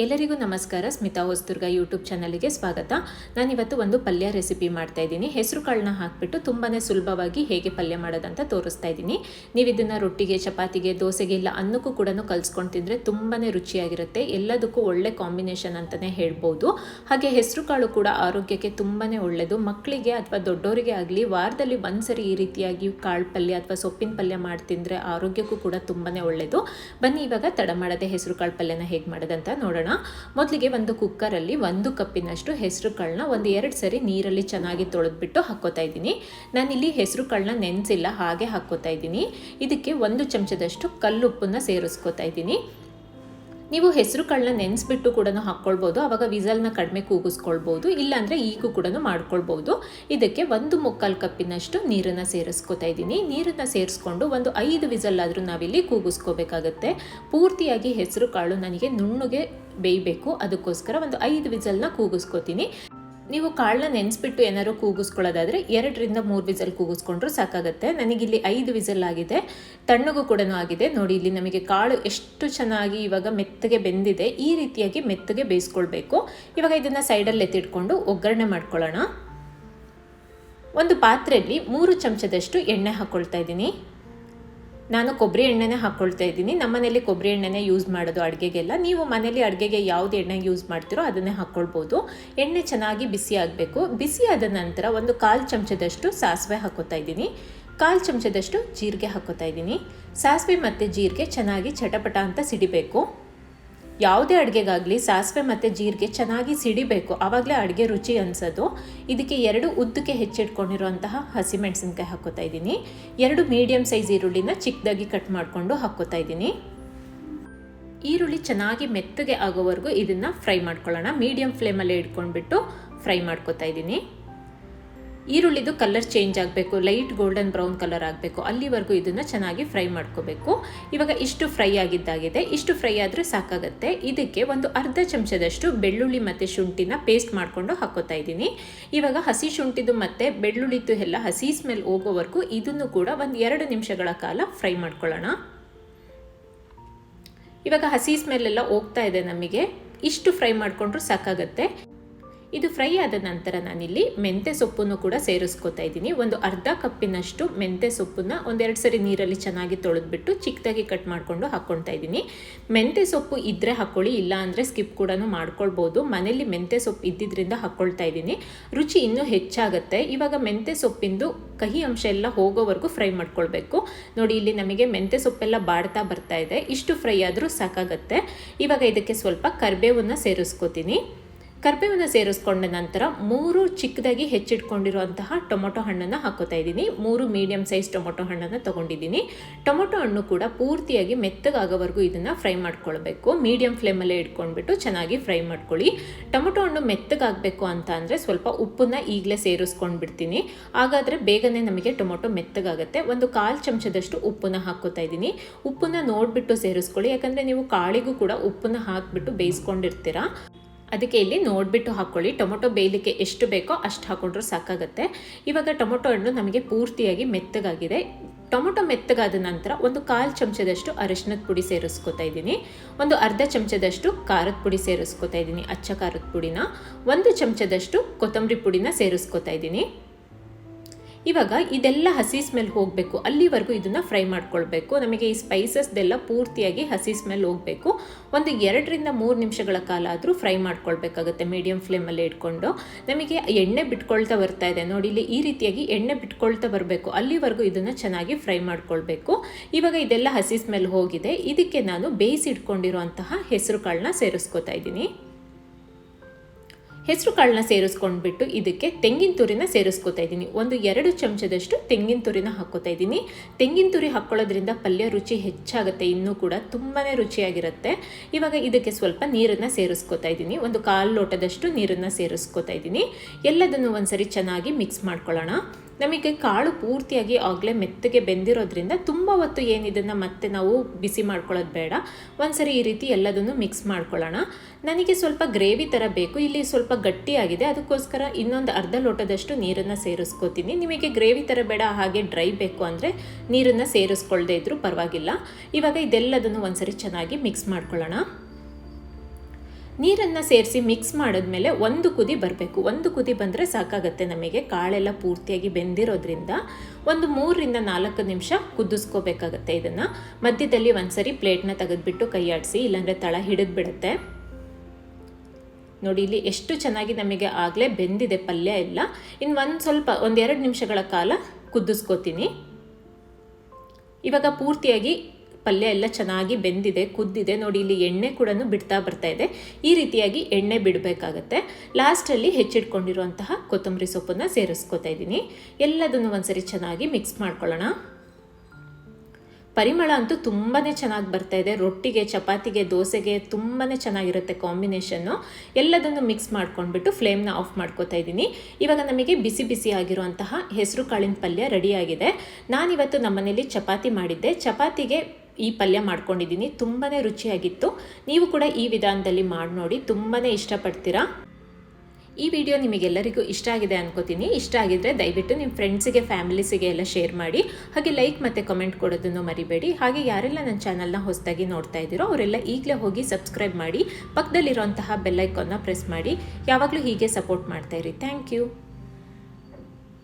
ಎಲ್ಲರಿಗೂ ನಮಸ್ಕಾರ. ಸ್ಮಿತಾ ಹೊಸ್ದುರ್ಗ ಯೂಟ್ಯೂಬ್ ಚಾನಲ್ಗೆ ಸ್ವಾಗತ. ನಾನಿವತ್ತು ಒಂದು ಪಲ್ಯ ರೆಸಿಪಿ ಮಾಡ್ತಾ ಇದ್ದೀನಿ. ಹೆಸರು ಕಾಳನ್ನ ಹಾಕಿಬಿಟ್ಟು ತುಂಬಾ ಸುಲಭವಾಗಿ ಹೇಗೆ ಪಲ್ಯ ಮಾಡೋದಂತ ತೋರಿಸ್ತಾ ಇದ್ದೀನಿ. ನೀವು ಇದನ್ನು ರೊಟ್ಟಿಗೆ, ಚಪಾತಿಗೆ, ದೋಸೆಗೆ ಇಲ್ಲ ಅನ್ನಕ್ಕೂ ಕೂಡ ಕಲ್ಸ್ಕೊಂಡು ತಿಂದರೆ ತುಂಬಾ ರುಚಿಯಾಗಿರುತ್ತೆ. ಎಲ್ಲದಕ್ಕೂ ಒಳ್ಳೆ ಕಾಂಬಿನೇಷನ್ ಅಂತಲೇ ಹೇಳ್ಬೋದು. ಹಾಗೆ ಹೆಸರು ಕಾಳು ಕೂಡ ಆರೋಗ್ಯಕ್ಕೆ ತುಂಬಾ ಒಳ್ಳೆಯದು ಮಕ್ಕಳಿಗೆ ಅಥವಾ ದೊಡ್ಡವರಿಗೆ ಆಗಲಿ ವಾರದಲ್ಲಿ ಒಂದ್ಸರಿ ಈ ರೀತಿಯಾಗಿ ಕಾಳು ಪಲ್ಯ ಅಥವಾ ಸೊಪ್ಪಿನ ಪಲ್ಯ ಮಾಡಿ ತಿಂದರೆ ಆರೋಗ್ಯಕ್ಕೂ ಕೂಡ ತುಂಬಾ ಒಳ್ಳೆಯದು ಬನ್ನಿ ಇವಾಗ ತಡ ಮಾಡದೆ ಹೆಸರು ಕಾಳು ಪಲ್ಯನ ಹೇಗೆ ಮಾಡೋದಂತ ನೋಡೋಣ. ಮೊದಲಿಗೆ ಒಂದು ಕುಕ್ಕರಲ್ಲಿ ಒಂದು ಕಪ್ಪಿನಷ್ಟು ಹೆಸರು ಕಾಳನ್ನ ಒಂದು ಎರಡು ಸರಿ ನೀರಲ್ಲಿ ಚೆನ್ನಾಗಿ ತೊಳೆದ್ಬಿಟ್ಟು ಹಾಕೋತಾ ಇದ್ದೀನಿ. ನಾನಿಲ್ಲಿ ಹೆಸರು ಕಾಳನ್ನ ನೆನೆಸಿಲ್ಲ, ಹಾಗೆ ಹಾಕ್ಕೋತಾ ಇದ್ದೀನಿ. ಇದಕ್ಕೆ ಒಂದು ಚಮಚದಷ್ಟು ಕಲ್ಲುಪ್ಪನ್ನು ಸೇರಿಸ್ಕೋತಾ ಇದ್ದೀನಿ. ನೀವು ಹೆಸರು ಕಾಳನ್ನ ನೆನೆಸ್ಬಿಟ್ಟು ಕೂಡ ಹಾಕ್ಕೊಳ್ಬೋದು ಆವಾಗ ವಿಸಲ್ನ ಕಡಿಮೆ ಕೂಗಿಸ್ಕೊಳ್ಬೋದು, ಇಲ್ಲಾಂದರೆ ಈಗೂ ಕೂಡ ಮಾಡ್ಕೊಳ್ಬೋದು. ಇದಕ್ಕೆ ಒಂದು ಮುಕ್ಕಾಲು ಕಪ್ಪಿನಷ್ಟು ನೀರನ್ನು ಸೇರಿಸ್ಕೊತಾ ಇದ್ದೀನಿ. ನೀರನ್ನು ಸೇರಿಸ್ಕೊಂಡು ಒಂದು ಐದು ವಿಸಲ್ ಆದರೂ ನಾವಿಲ್ಲಿ ಕೂಗಿಸ್ಕೋಬೇಕಾಗತ್ತೆ. ಪೂರ್ತಿಯಾಗಿ ಹೆಸರು ಕಾಳು ನನಗೆ ನುಣ್ಣಗೆ ಬೇಯಬೇಕು. ಅದಕ್ಕೋಸ್ಕರ ಒಂದು ಐದು ವಿಸಲ್ನ ಕೂಗಿಸ್ಕೋತೀನಿ. ನೀವು ಕಾಳನ್ನ ನೆನೆಸ್ಬಿಟ್ಟು ಏನಾದ್ರು ಕೂಗಿಸ್ಕೊಳ್ಳೋದಾದರೆ ಎರಡರಿಂದ ಮೂರು ವಿಸಲ್ ಕೂಗಿಸ್ಕೊಂಡ್ರು ಸಾಕಾಗುತ್ತೆ. ನನಗಿಲ್ಲಿ ಐದು ವಿಸಲ್ ಆಗಿದೆ. ತಣ್ಣಗೂ ಕೂಡ ಆಗಿದೆ. ನೋಡಿ, ಇಲ್ಲಿ ನಮಗೆ ಕಾಳು ಎಷ್ಟು ಚೆನ್ನಾಗಿ ಇವಾಗ ಮೆತ್ತಗೆ ಬೆಂದಿದೆ. ಈ ರೀತಿಯಾಗಿ ಮೆತ್ತಗೆ ಬೇಯಿಸ್ಕೊಳ್ಬೇಕು. ಇವಾಗ ಇದನ್ನು ಸೈಡಲ್ಲಿ ಎತ್ತಿಟ್ಕೊಂಡು ಒಗ್ಗರಣೆ ಮಾಡ್ಕೊಳ್ಳೋಣ. ಒಂದು ಪಾತ್ರೆಯಲ್ಲಿ ಮೂರು ಚಮಚದಷ್ಟು ಎಣ್ಣೆ ಹಾಕ್ಕೊಳ್ತಾ ಇದ್ದೀನಿ. ನಾನು ಕೊಬ್ಬರಿ ಎಣ್ಣೆನೇ ಹಾಕ್ಕೊಳ್ತಾ ಇದ್ದೀನಿ. ನಮ್ಮನೇಲಿ ಕೊಬ್ಬರಿ ಎಣ್ಣೆನೇ ಯೂಸ್ ಮಾಡೋದು ಅಡುಗೆಗೆಲ್ಲ. ನೀವು ಮನೇಲಿ ಅಡುಗೆಗೆ ಯಾವುದು ಎಣ್ಣೆ ಯೂಸ್ ಮಾಡ್ತೀರೋ ಅದನ್ನೇ ಹಾಕ್ಕೊಳ್ಬೋದು ಎಣ್ಣೆ ಚೆನ್ನಾಗಿ ಬಿಸಿ ಆಗಬೇಕು. ಬಿಸಿ ಆದ ನಂತರ ಒಂದು ಕಾಲು ಚಮಚದಷ್ಟು ಸಾಸಿವೆ ಹಾಕೋತಾ ಇದ್ದೀನಿ. ಕಾಲು ಚಮಚದಷ್ಟು ಜೀರಿಗೆ ಹಾಕೋತಾ ಇದ್ದೀನಿ. ಸಾಸಿವೆ ಮತ್ತು ಜೀರಿಗೆ ಚೆನ್ನಾಗಿ ಚಟಪಟ ಅಂತ ಸಿಡಿಬೇಕು. ಯಾವುದೇ ಅಡುಗೆಗಾಗಲಿ ಸಾಸಿವೆ ಮತ್ತು ಜೀರಿಗೆ ಚೆನ್ನಾಗಿ ಸಿಡಿಬೇಕು. ಆವಾಗಲೇ ಅಡುಗೆ ರುಚಿ ಅನಿಸೋದು. ಇದಕ್ಕೆ ಎರಡು ಉದ್ದಕ್ಕೆ ಹೆಚ್ಚಿಟ್ಕೊಂಡಿರುವಂತಹ ಹಸಿಮೆಣಸಿನ್ಕಾಯಿ ಹಾಕೋತಾ ಇದ್ದೀನಿ. ಎರಡು ಮೀಡಿಯಮ್ ಸೈಜ್ ಈರುಳ್ಳಿನ ಚಿಕ್ಕದಾಗಿ ಕಟ್ ಮಾಡಿಕೊಂಡು ಹಾಕೋತಾ ಇದ್ದೀನಿ. ಈರುಳ್ಳಿ ಚೆನ್ನಾಗಿ ಮೆತ್ತಗೆ ಆಗೋವರೆಗೂ ಇದನ್ನು ಫ್ರೈ ಮಾಡ್ಕೊಳ್ಳೋಣ. ಮೀಡಿಯಮ್ ಫ್ಲೇಮಲ್ಲೇ ಇಟ್ಕೊಂಡ್ಬಿಟ್ಟು ಫ್ರೈ ಮಾಡ್ಕೋತಾ ಇದ್ದೀನಿ. ಈರುಳ್ಳಿದು ಕಲರ್ ಚೇಂಜ್ ಆಗಬೇಕು ಲೈಟ್ ಗೋಲ್ಡನ್ ಬ್ರೌನ್ ಕಲರ್ ಆಗಬೇಕು, ಅಲ್ಲಿವರೆಗೂ ಇದನ್ನು ಚೆನ್ನಾಗಿ ಫ್ರೈ ಮಾಡ್ಕೋಬೇಕು. ಇವಾಗ ಇಷ್ಟು ಫ್ರೈ ಆಗಿದ್ದಾಗಿದೆ, ಇಷ್ಟು ಫ್ರೈ ಆದರೆ ಸಾಕಾಗುತ್ತೆ. ಇದಕ್ಕೆ ಒಂದು ಅರ್ಧ ಚಮಚದಷ್ಟು ಬೆಳ್ಳುಳ್ಳಿ ಮತ್ತು ಶುಂಠಿನ ಪೇಸ್ಟ್ ಮಾಡಿಕೊಂಡು ಹಾಕೋತಾ ಇದ್ದೀನಿ. ಇವಾಗ ಹಸಿ ಶುಂಠಿದು ಮತ್ತು ಬೆಳ್ಳುಳ್ಳಿದು ಎಲ್ಲ ಹಸಿ ಸ್ಮೆಲ್ ಹೋಗೋವರೆಗೂ ಇದನ್ನು ಕೂಡ ಒಂದು ಎರಡು ನಿಮಿಷಗಳ ಕಾಲ ಫ್ರೈ ಮಾಡ್ಕೊಳ್ಳೋಣ. ಇವಾಗ ಹಸಿ ಸ್ಮೆಲ್ ಎಲ್ಲ ಹೋಗ್ತಾ ಇದೆ ನಮಗೆ. ಇಷ್ಟು ಫ್ರೈ ಮಾಡಿಕೊಂಡ್ರೂ ಸಾಕಾಗುತ್ತೆ. ಇದು ಫ್ರೈ ಆದ ನಂತರ ನಾನಿಲ್ಲಿ ಮೆಂತೆ ಸೊಪ್ಪನ್ನು ಕೂಡ ಸೇರಿಸ್ಕೊತಾ ಇದ್ದೀನಿ. ಒಂದು ಅರ್ಧ ಕಪ್ಪಿನಷ್ಟು ಮೆಂತೆ ಸೊಪ್ಪನ್ನು ಒಂದೆರಡು ಸರಿ ನೀರಲ್ಲಿ ಚೆನ್ನಾಗಿ ತೊಳೆದ್ಬಿಟ್ಟು ಚಿಕ್ಕದಾಗಿ ಕಟ್ ಮಾಡಿಕೊಂಡು ಹಾಕ್ಕೊಳ್ತಾ ಇದ್ದೀನಿ. ಮೆಂತೆ ಸೊಪ್ಪು ಇದ್ದರೆ ಹಾಕ್ಕೊಳ್ಳಿ, ಇಲ್ಲ ಅಂದರೆ ಸ್ಕಿಪ್ ಕೂಡ ಮಾಡ್ಕೊಳ್ಬೋದು. ಮನೇಲಿ ಮೆಂತೆ ಸೊಪ್ಪು ಇದ್ದಿದ್ದರಿಂದ ಹಾಕ್ಕೊಳ್ತಾ ಇದ್ದೀನಿ. ರುಚಿ ಇನ್ನೂ ಹೆಚ್ಚಾಗುತ್ತೆ. ಇವಾಗ ಮೆಂತೆ ಸೊಪ್ಪಿಂದು ಕಹಿ ಅಂಶ ಎಲ್ಲ ಹೋಗೋವರೆಗೂ ಫ್ರೈ ಮಾಡ್ಕೊಳ್ಬೇಕು. ನೋಡಿ, ಇಲ್ಲಿ ನಮಗೆ ಮೆಂತೆ ಸೊಪ್ಪೆಲ್ಲ ಬಾಡ್ತಾ ಬರ್ತಾ ಇದೆ. ಇಷ್ಟು ಫ್ರೈ ಆದರೂ ಸಾಕಾಗುತ್ತೆ. ಇವಾಗ ಇದಕ್ಕೆ ಸ್ವಲ್ಪ ಕರಿಬೇವನ್ನು ಸೇರಿಸ್ಕೋತೀನಿ. ಕರ್ಬೇವನ್ನು ಸೇರಿಸ್ಕೊಂಡ ನಂತರ ಮೂರು ಚಿಕ್ಕದಾಗಿ ಹೆಚ್ಚಿಟ್ಕೊಂಡಿರುವಂತಹ ಟೊಮೊಟೊ ಹಣ್ಣನ್ನು ಹಾಕೋತಾ ಇದ್ದೀನಿ. ಮೂರು ಮೀಡಿಯಂ ಸೈಜ್ ಟೊಮೊಟೊ ಹಣ್ಣನ್ನು ತೊಗೊಂಡಿದ್ದೀನಿ. ಟೊಮೊಟೊ ಹಣ್ಣು ಕೂಡ ಪೂರ್ತಿಯಾಗಿ ಮೆತ್ತಗಾಗೋವರೆಗೂ ಇದನ್ನು ಫ್ರೈ ಮಾಡ್ಕೊಳ್ಬೇಕು. ಮೀಡಿಯಂ ಫ್ಲೇಮಲ್ಲೇ ಇಟ್ಕೊಂಡ್ಬಿಟ್ಟು ಚೆನ್ನಾಗಿ ಫ್ರೈ ಮಾಡ್ಕೊಳ್ಳಿ. ಟೊಮೊಟೊ ಹಣ್ಣು ಮೆತ್ತಗಾಗಬೇಕು ಅಂತ ಅಂದರೆ ಸ್ವಲ್ಪ ಉಪ್ಪನ್ನು ಈಗಲೇ ಸೇರಿಸ್ಕೊಂಡು ಬಿಡ್ತೀನಿ ಹಾಗಾದರೆ ಬೇಗನೆ ನಮಗೆ ಟೊಮೊಟೊ ಮೆತ್ತಗಾಗುತ್ತೆ. ಒಂದು ಕಾಲು ಚಮಚದಷ್ಟು ಉಪ್ಪನ್ನು ಹಾಕೋತಾ ಇದ್ದೀನಿ. ಉಪ್ಪನ್ನು ನೋಡಿಬಿಟ್ಟು ಸೇರಿಸ್ಕೊಳ್ಳಿ. ಯಾಕಂದರೆ ನೀವು ಕಾಳಿಗೂ ಕೂಡ ಉಪ್ಪನ್ನು ಹಾಕಿಬಿಟ್ಟು ಬೇಯಿಸ್ಕೊಂಡಿರ್ತೀರಾ. ಅದಕ್ಕೆ ಇಲ್ಲಿ ನೋಡಿಬಿಟ್ಟು ಹಾಕ್ಕೊಳ್ಳಿ ಟೊಮೊಟೊ ಬೇಯಲಿಕ್ಕೆ ಎಷ್ಟು ಬೇಕೋ ಅಷ್ಟು ಹಾಕೊಂಡ್ರೂ ಸಾಕಾಗುತ್ತೆ. ಇವಾಗ ಟೊಮೊಟೊ ಹಣ್ಣು ನಮಗೆ ಪೂರ್ತಿಯಾಗಿ ಮೆತ್ತಗಾಗಿದೆ. ಟೊಮೊಟೊ ಮೆತ್ತಗಾದ ನಂತರ ಒಂದು ಕಾಲು ಚಮಚದಷ್ಟು ಅರಿಶಿನದ ಪುಡಿ ಸೇರಿಸ್ಕೊತಾ ಇದ್ದೀನಿ. ಒಂದು ಅರ್ಧ ಚಮಚದಷ್ಟು ಖಾರದ ಪುಡಿ ಸೇರಿಸ್ಕೊತಾ ಇದ್ದೀನಿ. ಅಚ್ಚ ಖಾರದ ಪುಡಿನ. ಒಂದು ಚಮಚದಷ್ಟು ಕೊತ್ತಂಬರಿ ಪುಡಿನ ಸೇರಿಸ್ಕೊತಾ ಇದ್ದೀನಿ. ಇವಾಗ ಇದೆಲ್ಲ ಹಸಿ ಸ್ಮೆಲ್ ಹೋಗಬೇಕು. ಅಲ್ಲಿವರೆಗೂ ಇದನ್ನು ಫ್ರೈ ಮಾಡ್ಕೊಳ್ಬೇಕು. ನಮಗೆ ಈ ಸ್ಪೈಸಸ್ದೆಲ್ಲ ಪೂರ್ತಿಯಾಗಿ ಹಸಿ ಸ್ಮೆಲ್ ಹೋಗಬೇಕು. ಒಂದು ಎರಡರಿಂದ ಮೂರು ನಿಮಿಷಗಳ ಕಾಲ ಆದರೂ ಫ್ರೈ ಮಾಡ್ಕೊಳ್ಬೇಕಾಗುತ್ತೆ ಮೀಡಿಯಂ ಫ್ಲೇಮಲ್ಲಿ ಇಟ್ಕೊಂಡು. ನಮಗೆ ಎಣ್ಣೆ ಬಿಟ್ಕೊಳ್ತಾ ಬರ್ತಾ ಇದೆ. ನೋಡಿ, ಇಲ್ಲಿ ಈ ರೀತಿಯಾಗಿ ಎಣ್ಣೆ ಬಿಟ್ಕೊಳ್ತಾ ಬರಬೇಕು. ಅಲ್ಲಿವರೆಗೂ ಇದನ್ನು ಚೆನ್ನಾಗಿ ಫ್ರೈ ಮಾಡ್ಕೊಳ್ಬೇಕು. ಇವಾಗ ಇದೆಲ್ಲ ಹಸಿ ಸ್ಮೆಲ್ ಹೋಗಿದೆ. ಇದಕ್ಕೆ ನಾನು ಬೇಯಿಸಿಟ್ಕೊಂಡಿರುವಂತಹ ಹೆಸರು ಕಾಳನ್ನ ಸೇರಿಸ್ಕೊತಾ ಇದ್ದೀನಿ. ಹೆಸರು ಕಾಳನ್ನ ಸೇರಿಸ್ಕೊಂಡ್ಬಿಟ್ಟು ಇದಕ್ಕೆ ತೆಂಗಿನ ತುರಿನ ಸೇರಿಸ್ಕೊತಾ ಇದ್ದೀನಿ. ಒಂದು ಎರಡು ಚಮಚದಷ್ಟು ತೆಂಗಿನ ತುರಿನ ಹಾಕ್ಕೋತಾ ಇದ್ದೀನಿ. ತೆಂಗಿನ ತುರಿ ಹಾಕ್ಕೊಳ್ಳೋದ್ರಿಂದ ಪಲ್ಯ ರುಚಿ ಹೆಚ್ಚಾಗುತ್ತೆ, ಇನ್ನೂ ಕೂಡ ತುಂಬಾ ರುಚಿಯಾಗಿರುತ್ತೆ. ಇವಾಗ ಇದಕ್ಕೆ ಸ್ವಲ್ಪ ನೀರನ್ನು ಸೇರಿಸ್ಕೊತಾ ಇದ್ದೀನಿ. ಒಂದು ಕಾಲು ಲೋಟದಷ್ಟು ನೀರನ್ನು ಸೇರಿಸ್ಕೊತಾ ಇದ್ದೀನಿ. ಎಲ್ಲದನ್ನು ಒಂದ್ಸರಿ ಚೆನ್ನಾಗಿ ಮಿಕ್ಸ್ ಮಾಡ್ಕೊಳ್ಳೋಣ. ನಮಗೆ ಕಾಳು ಪೂರ್ತಿಯಾಗಿ ಆಗಲೇ ಮೆತ್ತಗೆ ಬೆಂದಿರೋದ್ರಿಂದ ತುಂಬ ಹೊತ್ತು ಏನಿದನ್ನು ಮತ್ತೆ ನಾವು ಬಿಸಿ ಮಾಡ್ಕೊಳ್ಳೋದು ಬೇಡ. ಒಂದ್ಸರಿ ಈ ರೀತಿ ಎಲ್ಲದನ್ನು ಮಿಕ್ಸ್ ಮಾಡ್ಕೊಳ್ಳೋಣ. ನನಗೆ ಸ್ವಲ್ಪ ಗ್ರೇವಿ ಥರ ಬೇಕು. ಇಲ್ಲಿ ಸ್ವಲ್ಪ ಗಟ್ಟಿಯಾಗಿದೆ. ಅದಕ್ಕೋಸ್ಕರ ಇನ್ನೊಂದು ಅರ್ಧ ಲೋಟದಷ್ಟು ನೀರನ್ನು ಸೇರಿಸ್ಕೋತೀನಿ. ನಿಮಗೆ ಗ್ರೇವಿ ಥರ ಬೇಡ, ಹಾಗೆ ಡ್ರೈ ಬೇಕು ಅಂದರೆ ನೀರನ್ನು ಸೇರಿಸ್ಕೊಳ್ಳದೆ ಇದ್ದರೂ ಪರವಾಗಿಲ್ಲ. ಇವಾಗ ಇದೆಲ್ಲದನ್ನು ಒಂದ್ಸರಿ ಚೆನ್ನಾಗಿ ಮಿಕ್ಸ್ ಮಾಡ್ಕೊಳ್ಳೋಣ. ನೀರನ್ನು ಸೇರಿಸಿ ಮಿಕ್ಸ್ ಮಾಡಿದ್ಮೇಲೆ ಒಂದು ಕುದಿ ಬರಬೇಕು. ಒಂದು ಕುದಿ ಬಂದರೆ ಸಾಕಾಗತ್ತೆ ನಮಗೆ. ಕಾಳೆಲ್ಲ ಪೂರ್ತಿಯಾಗಿ ಬೆಂದಿರೋದ್ರಿಂದ ಒಂದು ಮೂರರಿಂದ ನಾಲ್ಕು ನಿಮಿಷ ಕುದಿಸ್ಕೋಬೇಕಾಗತ್ತೆ ಇದನ್ನು. ಮಧ್ಯದಲ್ಲಿ ಒಂದ್ಸರಿ ಪ್ಲೇಟ್ನ ತೆಗೆದುಬಿಟ್ಟು ಕೈಯಾಡಿಸಿ ಇಲ್ಲಾಂದರೆ ತಳ ಹಿಡಿದ್ಬಿಡುತ್ತೆ. ನೋಡಿ, ಇಲ್ಲಿ ಎಷ್ಟು ಚೆನ್ನಾಗಿ ನಮಗೆ ಆಗಲೇ ಬೆಂದಿದೆ. ಪಲ್ಯ ಎಲ್ಲ. ಇನ್ನು ಒಂದು ಸ್ವಲ್ಪ, ಒಂದೆರಡು ನಿಮಿಷಗಳ ಕಾಲ ಕುದಿಸ್ಕೋತೀನಿ. ಇವಾಗ ಪೂರ್ತಿಯಾಗಿ ಪಲ್ಯ ಎಲ್ಲ ಚೆನ್ನಾಗಿ ಬೆಂದಿದೆ, ಕುದ್ದಿದೆ. ನೋಡಿ, ಇಲ್ಲಿ ಎಣ್ಣೆ ಕೂಡ ಬಿಡ್ತಾ ಬರ್ತಾ ಇದೆ. ಈ ರೀತಿಯಾಗಿ ಎಣ್ಣೆ ಬಿಡಬೇಕಾಗತ್ತೆ. ಲಾಸ್ಟಲ್ಲಿ ಹೆಚ್ಚಿಟ್ಕೊಂಡಿರುವಂತಹ ಕೊತ್ತಂಬರಿ ಸೊಪ್ಪನ್ನು ಸೇರಿಸ್ಕೊತಾ ಇದ್ದೀನಿ. ಎಲ್ಲದನ್ನು ಒಂದ್ಸರಿ ಚೆನ್ನಾಗಿ ಮಿಕ್ಸ್ ಮಾಡ್ಕೊಳ್ಳೋಣ. ಪರಿಮಳ ಅಂತೂ ತುಂಬಾ ಚೆನ್ನಾಗಿ ಬರ್ತಾ ಇದೆ. ರೊಟ್ಟಿಗೆ, ಚಪಾತಿಗೆ, ದೋಸೆಗೆ ತುಂಬಾ ಚೆನ್ನಾಗಿರುತ್ತೆ ಕಾಂಬಿನೇಷನ್ನು ಎಲ್ಲದನ್ನು ಮಿಕ್ಸ್ ಮಾಡ್ಕೊಂಡ್ಬಿಟ್ಟು ಫ್ಲೇಮ್ನ ಆಫ್ ಮಾಡ್ಕೋತಾ ಇದ್ದೀನಿ. ಇವಾಗ ನಮಗೆ ಬಿಸಿ ಬಿಸಿ ಆಗಿರುವಂತಹ ಹೆಸರು ಕಾಳಿನ ಪಲ್ಯ ರೆಡಿಯಾಗಿದೆ ನಾನಿವತ್ತು ನಮ್ಮನೇಲಿ ಚಪಾತಿ ಮಾಡಿದ್ದೆ. ಚಪಾತಿಗೆ ಈ ಪಲ್ಯ ಮಾಡ್ಕೊಂಡಿದ್ದೀನಿ. ತುಂಬಾ ರುಚಿಯಾಗಿತ್ತು. ನೀವು ಕೂಡ ಈ ವಿಧಾನದಲ್ಲಿ ಮಾಡಿ ನೋಡಿ ತುಂಬಾ ಇಷ್ಟಪಡ್ತೀರಾ? ಈ ವಿಡಿಯೋ ನಿಮಗೆಲ್ಲರಿಗೂ ಇಷ್ಟ ಆಗಿದೆ ಅನ್ಕೋತೀನಿ. ಇಷ್ಟ ಆಗಿದ್ರೆ ದಯವಿಟ್ಟು ನಿಮ್ಮ ಫ್ರೆಂಡ್ಸಿಗೆ ಫ್ಯಾಮಿಲೀಸಿಗೆ ಎಲ್ಲ ಶೇರ್ ಮಾಡಿ. ಹಾಗೆ ಲೈಕ್ ಮತ್ತು ಕಮೆಂಟ್ ಕೊಡೋದನ್ನು ಮರಿಬೇಡಿ. ಹಾಗೆ ಯಾರೆಲ್ಲ ನನ್ನ ಚಾನಲ್ನ ಹೊಸದಾಗಿ ನೋಡ್ತಾ ಇದ್ದೀರೋ ಅವರೆಲ್ಲ ಈಗಲೇ ಹೋಗಿ ಸಬ್ಸ್ಕ್ರೈಬ್ ಮಾಡಿ. ಪಕ್ಕದಲ್ಲಿರುವಂತಹ ಬೆಲ್ಲೈಕನ್ನ ಪ್ರೆಸ್ ಮಾಡಿ. ಯಾವಾಗಲೂ ಹೀಗೆ ಸಪೋರ್ಟ್ ಮಾಡ್ತಾಯಿರಿ ಥ್ಯಾಂಕ್ ಯು